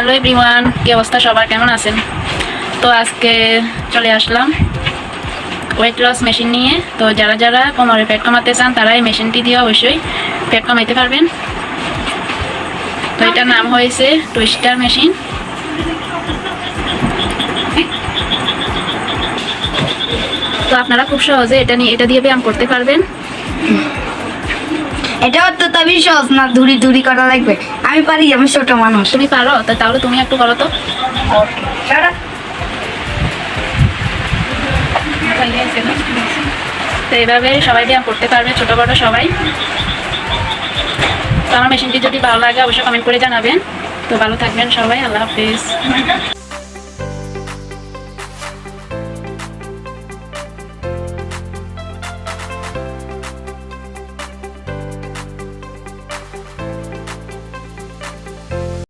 Hello everyone, কি অবস্থা সবার? কেমন আছেন? তো আজকে চলে আসলাম ওয়েট লস মেশিন নিয়ে। তো যারা যারা কোমরে পেট কমাতে চান, তারা এই মেশিনটি দিয়ে অবশ্যই পেট কমাইতে পারবেন। তো এটার নাম হয়েছে টুইস্টার মেশিন। তো আপনারা খুব সহজে এটা নিয়ে এটা দিয়ে ব্যায়াম করতে পারবেন। এটাও তো তবে সহজ না দূরি দূরি করা লাগবে। আমি পারি আমি ছোট মানুষ। তুমি পারো তো তাহলে তুমি একটু করো তো। তো এইভাবে সবাই ব্যায়াম করতে পারবে ছোট বড় সবাই। তো আমার মেশিনটি যদি ভালো লাগে অবশ্যই কমেন্ট করে জানাবেন। তো ভালো থাকবেন সবাই আল্লাহ হাফিজ।